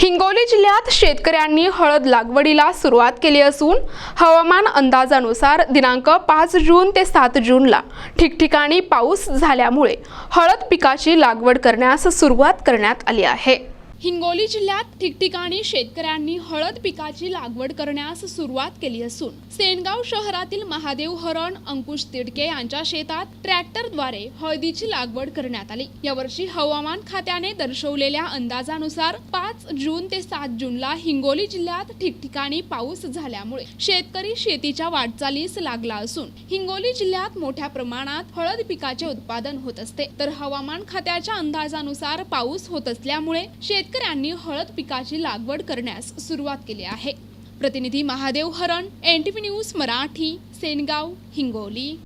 हिंगोली जिल्ह्यात शेतकऱ्यांनी हळद लागवडीला सुरुवात केली असून हवामान अंदाजानुसार दिनांक पाच जून ते सात जूनला ठिकठिकाणी पाऊस झाल्यामुळे हळद पिकाची लागवड करण्यास सुरुवात करण्यात आली आहे. हिंगोली जिल्ह्यात ठिकठिकाणी शेतकऱ्यांनी हळद पिकाची लागवड करण्यास सुरुवात केली असून सेनगाव शहरातील महादेव हरण अंकुश तिडके यांच्या शेतात ट्रॅक्टरद्वारे हळदीची लागवड करण्यात आली. यावर्षी हवामान खात्याने दर्शवलेल्या अंदाजानुसार पाच जून ते सात जूनला हिंगोली जिल्ह्यात ठिकठिकाणी पाऊस झाल्यामुळे शेतकरी शेतीच्या वाटचालीस लागला असून हिंगोली जिल्ह्यात मोठ्या प्रमाणात हळद पिकाचे उत्पादन होत असते. तर हवामान खात्याच्या अंदाजानुसार पाऊस होत असल्यामुळे शेत शेतकऱ्यांनी हळद पिकाची लागवड करण्यास सुरुवात केली आहे. प्रतिनिधी Mahadev Haran N T V news Marathi Sengaon Hingoli.